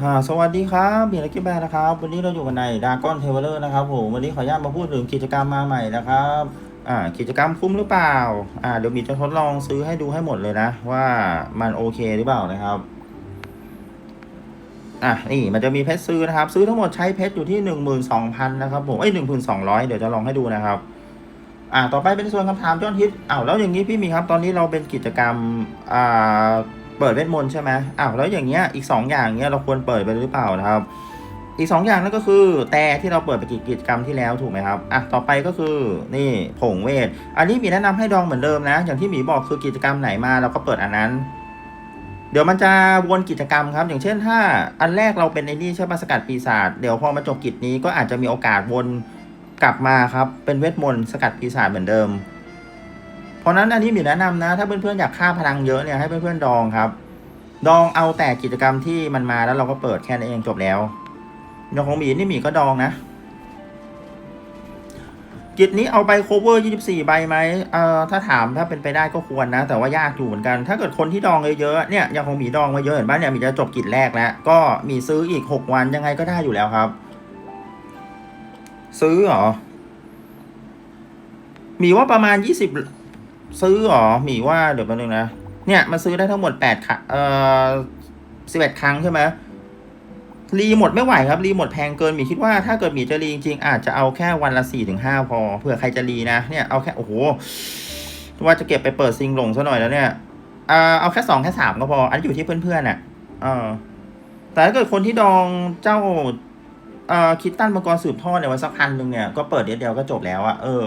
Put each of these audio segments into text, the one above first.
ฮ่าสวัสดีครับมีลักกี้แบร์นะครับ วันนี้เราอยู่กันในดากอนเทเวอร์นะครับผมวันนี้ขออนุญาตมาพูดถึงกิจกรรมมาใหม่นะครับอ่ากิจกรรมคุ้มหรือเปล่าอ่าเดี๋ยวมีจะทดลองซื้อให้ดูให้หมดเลยนะ ว่ามันโอเคหรือเปล่านะครับอะนี่มันจะมีเพชรซื้อนะครับ ซื้อทั้งหมดใช้เพชรอยู่ที่หนึ่งหมื่นสองพันนะครับผมเอ้ยหนึ่งพันสองร้อยเดี๋ยวจะลองให้ดูนะครับอ่าต่อไปเป็นส่วนคำถามยอดฮิตอ้าวแล้วอย่างนี้พี่มีครับ ตอนนี้เราเป็นกิจกรรมอ่า เปิดเวทมนต์ใช่ไหมอ้าวแล้วอย่างเงี้ยอีก 2 อย่างเงี้ยเราควรเปิดไปหรือเปล่านะครับ อีก 2 อย่างนั่นก็คือแต่ที่เราเปิดไปกิจกรรมที่แล้วถูกไหมครับอะต่อไปก็คือนี่ผงเวท อันนี้มีแนะนำให้ดองเหมือนเดิมนะ อย่างที่หมีบอกคือกิจกรรมไหนมาเราก็เปิดอันนั้น เดี๋ยวมันจะวนกิจกรรมครับ อย่างเช่นถ้า อันแรกเราเป็นไอ้นี่ใช่ปะสกัดปีศาจเดี๋ยวพอมาจบกิจนี้ก็อาจจะมีโอกาสวนกลับมาครับเป็นเวทมนต์สกัดปีศาจเหมือนเดิม เพราะนั้นอันนี้มีแนะนำนะ ถ้าเพื่อนๆอยากฆ่าพลังเยอะเนี่ยให้เพื่อนๆดองครับ ดองเอาแต่กิจกรรมที่มันมาแล้วเราก็เปิดแค่นั้นเองจบแล้วดองของหมีนี่หมีก็ดองนะกิจนี้เอาไป cover 24 ใบไหมเอ่อถ้าถามถ้าเป็นไปได้ก็ควรนะ แต่ว่ายากอยู่เหมือนกัน ถ้าเกิดคนที่ดองเยอะๆ เนี่ยย่างของหมีดองมาเยอะเห็นป่ะเนี่ยหมีจะจบกิจแรกแล้ว ก็มีซื้ออีก 6 วันยังไงก็ได้อยู่แล้วครับ ซื้อเหรอหมีว่าประมาณ 20 ซื้อหรอหมีว่าเดี๋ยวแป๊บนึงนะ เนี่ยมันซื้อได้ทั้งหมดแปดครั้งเอ่อสิบเอ็ดครั้งใช่ไหมรีหมดไม่ไหวครับรีหมดแพงเกินหมีคิดว่าถ้าเกิดหมีจะรีจริงๆอาจจะเอาแค่วันละสี่ถึงห้าพอเผื่อใครจะรีนะเนี่ยเอาแค่โอ้โหว่าจะเก็บไปเปิดซิงหลงซะหน่อยแล้วเนี่ยเอาแค่สองแค่สามก็พอ อันอยู่ที่เพื่อนๆน่ะเออแต่ถ้าเกิดคนที่ดองเจ้าเอ่อคิดตั้นมังกรสืบทอดเนี่ยไว้สักพันหนึ่งเนี่ยก็เปิดเดียวเดียวก็จบแล้วอะเออ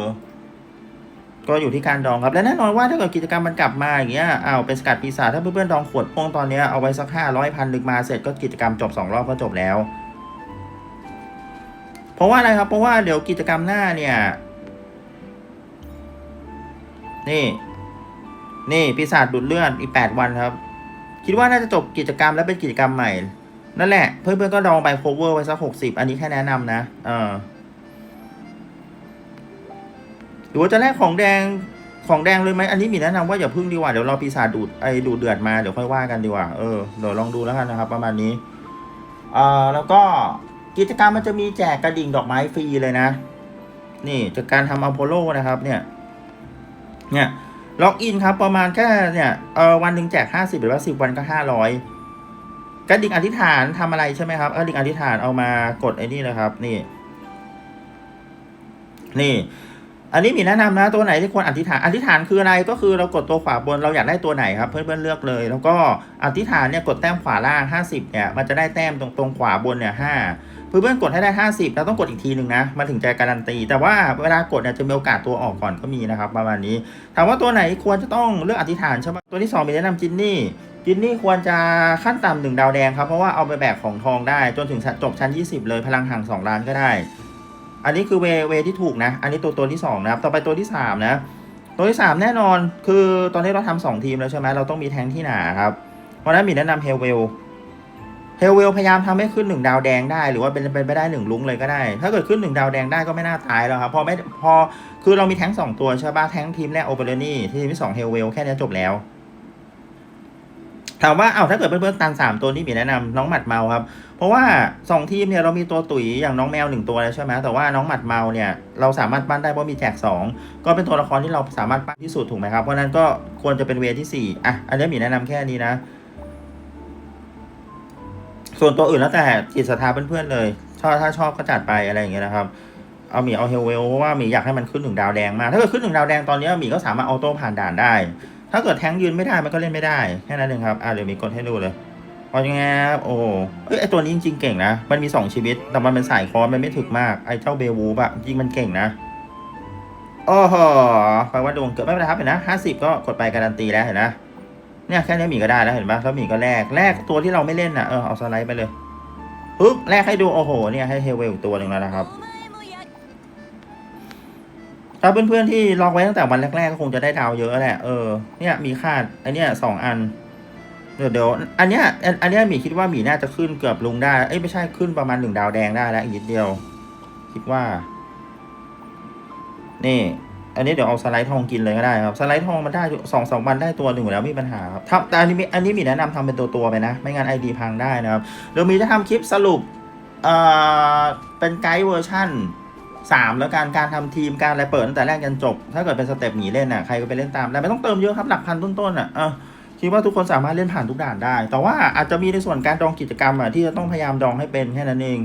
ก็อยู่ที่การดองครับ และแน่นอนว่าถ้าเกิดกิจกรรมมันกลับมาอย่างเงี้ยเอาเป็นสกัดปีศาจถ้าเพื่อนๆดองขวดโป้งตอนนี้เอาไว้สักห้าร้อยพันหนึ่งมาเสร็จก็กิจกรรมจบสองรอบก็จบแล้ว เพราะว่าอะไรครับ เพราะว่าเดี๋ยวกิจกรรมหน้าเนี่ยนี่ นี่ปีศาจดูดเลือดอีกแปดวันครับ คิดว่าน่าจะจบกิจกรรมแล้วเป็นกิจกรรมใหม่ นั่นแหละ เพื่อนๆก็ดองไป cover ไว้สักหกสิบอันนี้แค่แนะนำนะ เออ รือว่าจะแลกของแดงของแดงเลยไหมอันนี้มีแนะนำว่าอย่าพึ่งดีกว่าเดี๋ยวรอปีศาจดูดไอ้ดูดเดือดมาเดี๋ยวค่อยว่ากันดีกว่าเออเดี๋ยวลองดูแล้วกันนะครับ ประมาณนี้เอ่อแล้วก็กิจกรรมมันจะมีแจกกระดิ่งดอกไม้ฟรีเลยนะ นี่จากการทำอโพโลนะครับ เนี่ย เนี่ยล็อกอินครับประมาณแค่เนี่ยเออวันหนึ่งแจกห้าสิบหรือว่าสิบวันก็ห้าร้อยกระดิ่งอธิษฐานทำอะไรใช่ไหมครับกระดิ่งอธิษฐานเอามากดไอ้นี่นะครับ นี่ นี่ อันนี้มีแนะนำนะตัวไหนที่ควรอธิษฐานอธิษฐานคืออะไรก็คือเรากดตัวขวาบนเราอยากได้ตัวไหนครับเพื่อนๆเลือกเลย แล้วก็อธิษฐานเนี่ยกดแต้มขวาล่าง 50เนี่ยมันจะได้แต้มตรงตรงขวาบนเนี่ยห้าเพื่อนๆกดให้ได้ 50แล้วต้องกดอีกทีหนึ่งนะมันถึงจะการันตี แต่ว่าเวลากดเนี่ยจะมีโอกาสตัวออกก่อนก็มีนะครับประมาณนี้ถามว่าตัวไหนควรจะต้องเลือกอธิษฐานใช่ไหมตัวที่สองมีแนะนำจินนี่จินนี่ควรจะขั้นต่ำหนึ่งดาวแดงครับเพราะว่าเอาไปแบกของทองได้จนถึงจบชั้น 20 เลยพลังห่าง2ล้านก็ได้ อันนี้คือเวเวที่ถูกนะ อันนี้ตัวตัวที่สองนะครับ ต่อไปตัวที่สามนะ ตัวที่สามแน่นอนคือตอนนี้เราทำสองทีมแล้วใช่ไหมเราต้องมีแทงที่หนาครับ เพราะฉะนั้นมีแนะนำเฮลเวลเฮลเวลพยายามทำให้ขึ้นหนึ่งดาวแดงได้ หรือว่าเป็นเป็นไปได้หนึ่งลุงเลยก็ได้ ถ้าเกิดขึ้นหนึ่งดาวแดงได้ก็ไม่น่าตายแล้วครับ พอไม่พอคือเรามีแทงสองตัวใช่ป่ะแทงทีมแรกโอเปอเรนี่ทีมที่สองเฮลเวลแค่นี้จบแล้ว ถามว่า เอา้าถ้าเกิดเพื่อนๆตันสามตัวนี้มีแนะนำน้องหมัดเมาครับ เพราะว่าสองทีมเนี่ยเรามีตัวตุ๋ยอย่างน้องแมวหนึ่งตัวแล้วใช่ไหมแต่ว่าน้องหมัดเมาเนี่ยเราสามารถปั้นได้เพราะมีแจกสองก็เป็นตัวละครที่เราสามารถปั้นที่สุดถูกไหมครับ เพราะนั้นก็ควรจะเป็นเวที่สี่อะ อันนี้มีแนะนำแค่นี้นะ ส่วนตัวอื่นแล้วแต่จิตศรัทธาเพื่อนๆเลยชอบถ้าชอบก็จัดไปอะไรอย่างเงี้ยนะครับเอาหมีเอาเฮลเวลเพราะว่าหมีอยากให้มันขึ้นหนึ่งดาวแดงมา ถ้าเกิดขึ้นหนึ่งดาวแดงตอนนี้หมีก็สามารถออโต้ผ่านด่านได้ ถ้าเกิดแทงยืนไม่ได้มันก็เล่นไม่ได้แค่นั้นเองครับอะเดี๋ยวมีกดให้ดูเลยพอยังไงครับโอ้เอ้ยไอตัวนี้จริงๆเก่งนะ มันมีสองชีวิต แต่มันเป็นสายคอร์สมันไม่ถึกมากไอเจ้าเบวูบอะจริงมันเก่งนะโอ้โหแปลว่าดวงเกิดไม่เป็นไรครับเห็นนะห้าสิบก็กดไปการันตีแล้วเห็นนะเนี่ยแค่นี้หมีก็ได้แล้วเห็นปะแล้วหมีก็แลกแลกตัวที่เราไม่เล่นอะเออเอาสไลด์ไปเลยปึ๊บแลกให้ดูโอ้โหเนี่ยให้เฮลเวลตัวหนึ่งแล้วนะครับ ถ้าเพื่อนๆที่ล็อกไว้ตั้งแต่วันแรกๆก็คงจะได้ดาวเยอะแหละเออเนี่ยมีคาดไอเนี้ยสองอันเดี๋ยวเดี๋ยวอันเนี้ยอันอันเนี้ยหมีคิดว่าหมีน่าจะขึ้นเกือบลุงได้เอ้ยไม่ใช่ขึ้นประมาณหนึ่งดาวแดงได้แล้วอีกนิดเดียว คิดว่า นี่ อันนี้เดี๋ยวเอาสไลด์ทองกินเลยก็ได้ครับสไลด์ทองมันได้สองสองวันได้ตัวหนึ่งแล้วไม่มีปัญหาครับทำแต่อันนี้อันนี้มีแนะนำทำเป็นตัวตัวๆไปนะ ไม่งั้นไอดีพังได้นะครับเดี๋ยวมีจะทำคลิปสรุปเอ่อเป็นไกด์เวอร์ชั่น สามแล้วการการทำทีมการอะไรเปิดตั้งแต่แรกจนจบ ถ้าเกิดเป็นสเต็ปหนีเล่นน่ะใครก็ไปเล่นตามได้ไม่ต้องเติมเยอะครับหลักพันต้นๆอะเออคิดว่าทุกคนสามารถเล่นผ่านทุกด่านได้ แต่ว่าอาจจะมีในส่วนการดองกิจกรรมอะที่จะต้องพยายามดองให้เป็นแค่นั้นเอง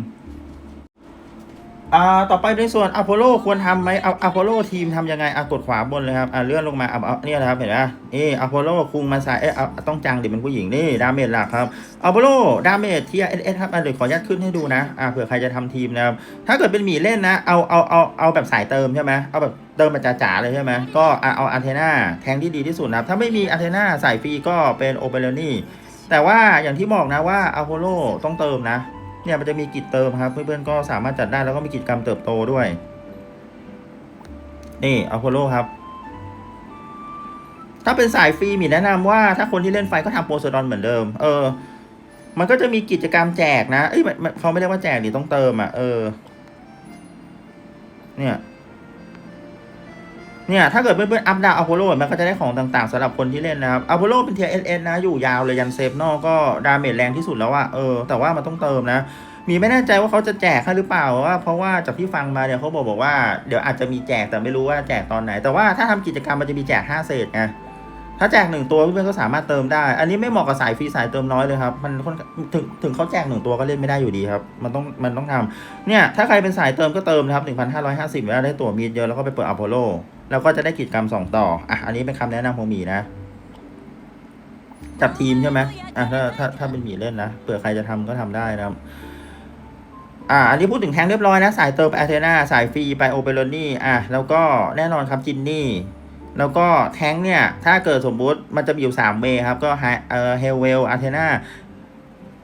อ่าต่อไปในส่วนอ p พ l โลควรทำไหมเอาอ p พ l โลทีมทำยังไงอะกดขวาบนเลยครับอะเลื่อนลงมาเอาเอาเนี่ยนะครับเห็นไหมนี่อ p พ l โลคุงมาใส่เอ๊ะเอาต้องจังดิเป็นผู้หญิงนี่ดาเมจหลักครับอ p พ l โลดาเมจทีเอสครับอะเดี๋ยวขออนุญาตขึ้นให้ดูนะอะเผื่อใครจะทำทีมนะครับถ้าเกิดเป็นหมีเล่นนะเอาเอาเอาเอาแบบสายเติมใช่ไหมเอาแบบเติมแบบจ๋าๆเลยใช่ไหมก็อะเอาอันเทน่าแทงที่ดีที่สุดนะครับถ้าไม่มีอันเทน่าใส่ฟรีก็เป็นโอเปเรนี่แต่ว่าอย่างที่บอกนะว่าอ p พ l โลต้องเติมนะ เนี่ยมันจะมีกิจเติมครับ เพื่อนๆก็สามารถจัดได้แล้วก็มีกิจกรรมเติบโตด้วย นี่อ p พ l โลครับ ถ้าเป็นสายฟรีมีแนะนำว่าถ้าคนที่เล่นไฟก็ทำโปรโซดอนเหมือนเดิม เออ มันก็จะมีกิจกรรมแจกนะ เอ้ยเขาไม่เรียกว่าแจกดิต้องเติมอะ เออ เนี่ย เนี่ยถ้าเกิดเพื่อนๆอัพดาวอ p พโลมันก็จะได้ของต่างๆสำหรับคนที่เล่นนะครับอ p พโลเป็นเทียร์เอสนะอยู่ยาวเลยยันเซฟนอกก็ดาเมจแรงที่สุดแล้วอะเออแต่ว่ามันต้องเติมนะ มีไม่แน่ใจว่าเขาจะแจกให้หรือเปล่าว่าเพราะว่าจากที่ฟังมาเนี่ยเขาบอกบอกว่าเดี๋ยวอาจจะมีแจกแต่ไม่รู้ว่าแจกตอนไหน แต่ว่าถ้าทำกิจกรรมมันจะมีแจก5เศษไง ถ้าแจกหนึ่งตัวเพื่อนก็สามารถเติมได้ อันนี้ไม่เหมาะกับสายฟรีสายเติมน้อยเลยครับ มันคนถึงถึงเขาแจกหนึ่งตัวก็เล่นไม่ได้อยู่ดีครับ มันต้องมันต้องทำเนี่ย ถ้าใครเป็นสายเติมก็เติมนะครับ1,550แล้วได้ตัวมีดเยอะแล้วก็ไปเปิดอ p พ l โล แล้วก็จะได้กิจกรรมสองต่อ อะ อันนี้เป็นคำแนะนำของหมีนะ จับทีมใช่ไหมอะถ้าถ้าถ้าเป็นหมีเล่นนะเผื่อใครจะทำก็ทำได้นะครับอ่าอันนี้พูดถึงแทงเรียบร้อยนะ สายเติมไปอาเทนาสายฟรีไปโอเปโรนี่อะแล้วก็แน่นอนครับจินนี่ แล้วก็แท้งเนี่ย ถ้าเกิดสมมุติมันจะมีอยู่ 3 เวครับ ก็เอ่อเฮลเวลอาร์เทนา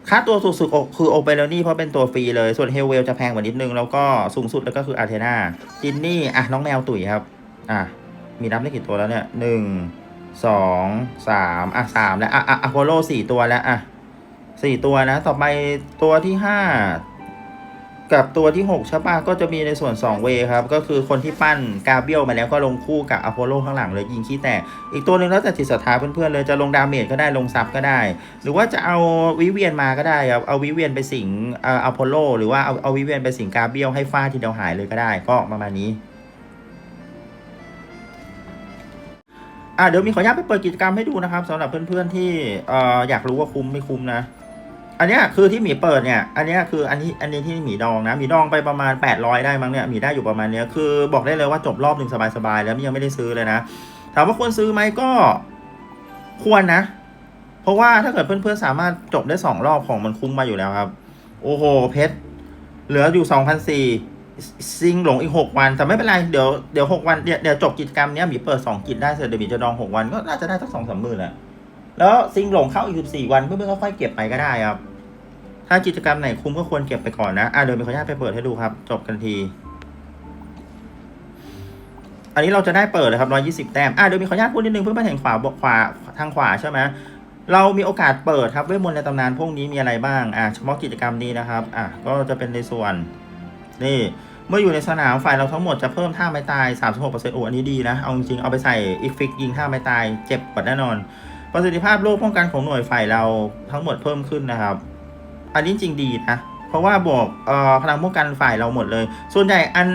ค่าตัวสูงสุดคือโอเปโรนี่เพราะเป็นตัวฟรีเลย ส่วนเฮลเวลจะแพงกว่านิดนึง แล้วก็สูงสุดแล้วก็คืออาร์เทนาจินนี่ อะ น้องแมวตุ๋ยครับ อะ มีนับได้กี่ตัวแล้วเนี่ยหนึ่งสองสามอะสามแล้ว อะอะอโพโลสี่ตัวแล้ว อะสี่ตัวนะ ต่อไปตัวที่ห้า กับตัวที่หกใช่ปะก็จะมีในส่วนสองเวครับ ก็คือคนที่ปั้นกาเบียลมาแล้วก็ลงคู่กับอโพโลข้างหลังเลยยิงขี้แตก อีกตัวหนึ่งแล้วแต่จิตศรัทธาเพื่อนๆเลยจะลงดาเมจก็ได้ลงซับก็ได้ หรือว่าจะเอาวิเวียนมาก็ได้ครับ เอาวิเวียนไปสิงอ่ออโพโลหรือว่าเอาเอาวิเวียนไปสิงกาเบียลให้ฟาดทีเดียวหายเลยก็ได้ ก็ประมาณนี้อะเดี๋ยวมีขออนุญาตไปเปิดกิจกรรมให้ดูนะครับสำหรับเพื่อนๆที่เอ่ออยากรู้ว่าคุ้มไม่คุ้มนะ อันนี้คือที่หมีเปิดเนี่ย อันนี้คืออันนี้อันนี้ที่หมีดองนะหมีดองไปประมาณ 800 ได้มั้งเนี่ยหมีได้อยู่ประมาณเนี้ยคือบอกได้เลยว่าจบรอบหนึ่งสบายๆแล้วยังไม่ได้ซื้อเลยนะถามว่าควรซื้อไหมก็ควรนะ เพราะว่าถ้าเกิดเพื่อนๆสามารถจบได้สองรอบของมันคุ้มมาอยู่แล้วครับ โอ้โหเพชรเหลืออยู่2,004ซิงหลงอีก6วัน แต่ไม่เป็นไร เดี๋ยวเดี๋ยว6วันเดี๋ยวจบกิจกรรมเนี้ยหมีเปิด2กิจได้เสร็จเดี๋ยวหมีจะดอง6วันก็น่าจะได้สักสองสามหมื่นแหละ แล้วซิงหลงเข้าอีก14วันเพื่อนๆก็ค่อยเก็บไปก็ได้ครับ ถ้ากิจกรรมไหนคุ้มก็ควรเก็บไปก่อนนะ อะเดี๋ยวมีขออนุญาตไปเปิดให้ดูครับ จบกันที อันนี้เราจะได้เปิดเลยครับ 120 แต้ม อะเดี๋ยวมีขออนุญาตพูดนิดนึงเพื่อนๆเห็นขวาบขวาทางขวาใช่ไหมเรามีโอกาสเปิดครับเวทมนต์ในตำนานพวกนี้มีอะไรบ้าง อะเฉพาะกิจกรรมนี้นะครับ อะก็จะเป็นในส่วน นี่เมื่ออยู่ในสนามฝ่ายเราทั้งหมดจะเพิ่มท่าไม้ตาย 36%โอ้อันนี้ดีนะ เอาจริงๆเอาไปใส่อีกฟิกยิงท่าไม้ตายเจ็บกว่าแน่นอน ประสิทธิภาพโล่ป้องกันของหน่วยฝ่ายเราทั้งหมดเพิ่มขึ้นนะครับ อันนี้จริงดีนะ เพราะว่าบอกเอ่อพลังป้องกันฝ่ายเราหมดเลย ส่วนใหญ่อัน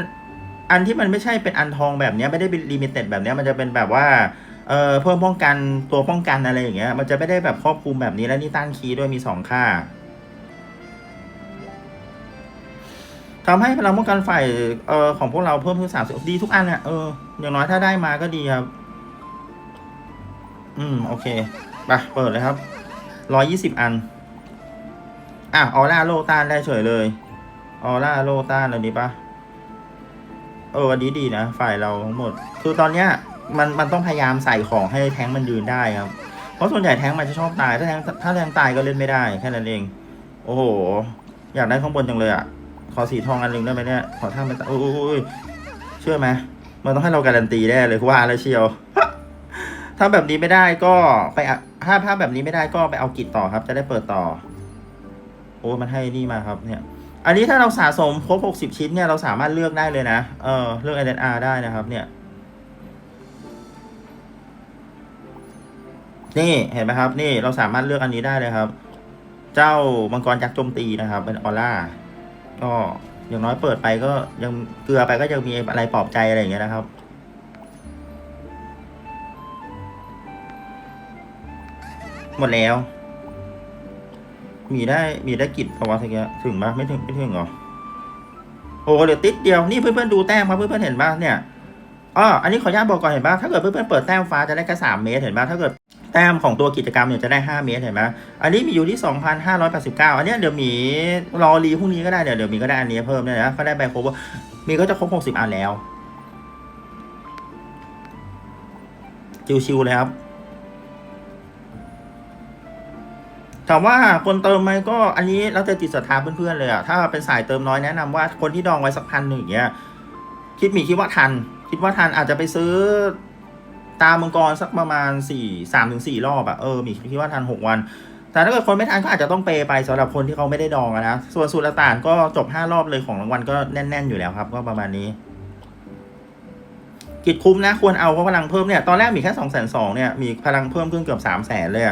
อันที่มันไม่ใช่เป็นอันทองแบบนี้ไม่ได้เป็นลิมิเต็ดแบบนี้มันจะเป็นแบบว่าเอ่อเพิ่มป้องกันตัวป้องกันอะไรอย่างเงี้ยมันจะไม่ได้แบบครอบคลุมแบบนี้แล้วนี่ตั้งคีย์ด้วยมีสองค่าทำให้พลังป้องกันฝ่ายเอ่อของพวกเราเพิ่มขึ้นสามสิบดีทุกอันอะเอออย่างน้อยถ้าได้มาก็ดีครับ อืม โอเคไปเปิดเลยครับร้อยยี่สิบอัน อะออร่าโลต้านได้เฉยเลยออร่าโลต้านอันนี้ปะเออวันนี้ดีนะฝ่ายเราทั้งหมด คือตอนเนี้ย มันมันต้องพยายามใส่ของให้แท้งมันยืนได้ครับ เพราะส่วนใหญ่แท้งมันจะชอบตาย ถ้าแท้งถ้าแท้งตายก็เล่นไม่ได้แค่นั้นเอง โอ้โห อยากได้ข้างบนจังเลยอะ ขอสีทองอันหนึ่งได้ไหมเนี่ย ขอท่ามันตายโอ้ยโอ้ยโอ้ยเชื่อไหมมันต้องให้เราการันตีแน่เลยว่าแล้วเชียว ถ้าแบบนี้ไม่ได้ก็ไปถ้าภาพแบบนี้ไม่ได้ก็ไปเอากิจต่อครับ จะได้เปิดต่อ โอ้มันให้นี่มาครับ เนี่ย อันนี้ถ้าเราสะสมครบหกสิบชิ้นเนี่ยเราสามารถเลือกได้เลยนะ เออเลือก LNR ได้นะครับ เนี่ย นี่เห็นไหมครับ นี่เราสามารถเลือกอันนี้ได้เลยครับ เจ้ามังกรจักษ์โจมตีนะครับ เป็นออร่าก็อย่างน้อยเปิดไปก็ยังเกลือไปก็ยังมีอะไรปลอบใจอะไรอย่างเงี้ยนะครับ หมดแล้ว มีได้มีได้กิจภาวะสักอย่างถึงปะไม่ถึงไม่ถึงหรอโอ้เหลือติดเดียวนี่เพื่อนๆดูแต้มครับเพื่อนๆเห็นปะเนี่ยอ๋ออันนี้ขออนุญาตบอกก่อนเห็นปะถ้าเกิดเพื่อนๆเปิดแต้มฟ้าจะได้แค่สามเมตรเห็นปะถ้าเกิดแต้มของตัวกิจกรรมเนี่ยจะได้ห้าเมตรเห็นไหมอันนี้มีอยู่ที่สองพันห้าร้อยแปดสิบเก้าอันนี้เดี๋ยวมีรอรีพรุ่งนี้ก็ได้เดี๋ยวเดี๋ยวมีก็ได้อันนี้เพิ่มเนี่ยนะก็ได้ใบคร์มีก็จะครบหกสิบอันแล้ว ชิวๆเลยครับ ถามว่าคนเติมไหมก็อันนี้แล้วแต่จิตศรัทธาเพื่อนๆเลยอะถ้าเป็นสายเติมน้อยแนะนำว่าคนที่ดองไว้สักพันหนึ่งอย่างเงี้ยคิดมีคิดว่าทัน คิดว่าทันอาจจะไปซื้อตามมังกรสักประมาณสี่สามถึงสี่รอบอะเออมีคิดว่าทันหกวัน แต่ถ้าเกิดคนไม่ทันก็อาจจะต้องเปย์ไปสำหรับคนที่เขาไม่ได้ดองนะส่วนสุลต่านก็จบห้ารอบเลยของรางวัลก็แน่น ๆ อยู่แล้วครับ ก็ประมาณนี้กิจคุ้มนะควรเอาเพราะพลังเพิ่มเนี่ยตอนแรกมีแค่สองแสนสองเนี่ยมีพลังเพิ่มขึ้นเกือบสามแสนเลย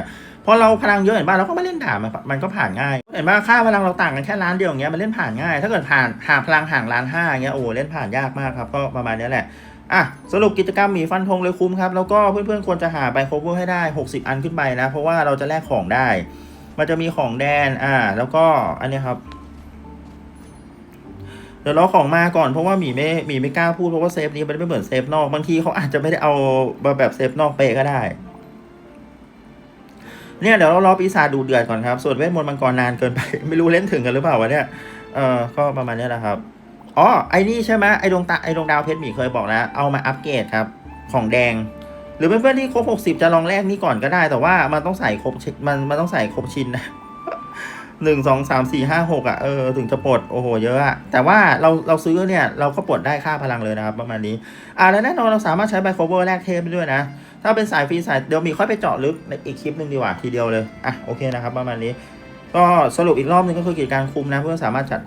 อะพอเราพลังเยอะเห็นบ้างเราก็มาเล่นด่านมันมันก็ผ่านง่ายเห็นบ้างค่าพลังเราต่างกันแค่ล้านเดียวอย่างเงี้ยมันเล่นผ่านง่าย ถ้าเกิดผ่านหาพลังห่างล้านห้าเงี้ยโอ้เล่นผ่านยากมากครับก็ประมาณนี้แหละอะสรุปกิจกรรมหมีฟันธงเลยคุ้มครับ แล้วก็เพื่อนๆควรจะหาใบโคเวอร์ให้ได้ 60 อันขึ้นไปนะ เพราะว่าเราจะแลกของได้ มันจะมีของแดนอ่า แล้วก็อันนี้ครับ เดี๋ยวรอของมาก่อนเพราะว่าหมีไม่หมีไม่กล้าพูดเพราะว่าเซฟนี้มันไม่เหมือนเซฟนอกบางทีเขาอาจจะไม่ได้เอามาแบบเซฟนอกเปก็ได้ เนี่ยเดี๋ยวเรารอปีศาจดูเดือดก่อนครับ ส่วนเวทมนต์มังกรนานเกินไป ไม่รู้เล่นถึงกันหรือเปล่าวะเนี่ย เออก็ประมาณนี้แหละครับ อ๋อ ไอ้นี่ใช่ไหมไอ้ดวงตาไอ้ดวงดาวเพชรหมีเคยบอกแล้ว เอามาอัปเกรดครับ ของแดง หรือเพื่อนๆที่ครบ 60 จะลองแลกนี่ก่อนก็ได้ แต่ว่ามันต้องใส่ครบมันมันต้องใส่ครบชิ้นนะหนึ่งสองสามสี่ห้าหกอะเออถึงจะปลดโอ้โหเยอะอะแต่ว่าเราเราซื้อเนี่ย เราก็ปลดได้ค่าพลังเลยนะครับประมาณนี้ อ่าแล้วแน่นอนเราสามารถใช้ไบโคเวอร์แลกเทปด้วยนะ ถ้าเป็นสายฟรีสายเดี๋ยวมีค่อยไปเจาะลึกในอีกคลิปหนึ่งดีกว่าทีเดียวเลยอะโอเคนะครับประมาณนี้ ก็สรุปอีกรอบหนึงก็คือกิจการคุมนะเพื่อสามารถจัด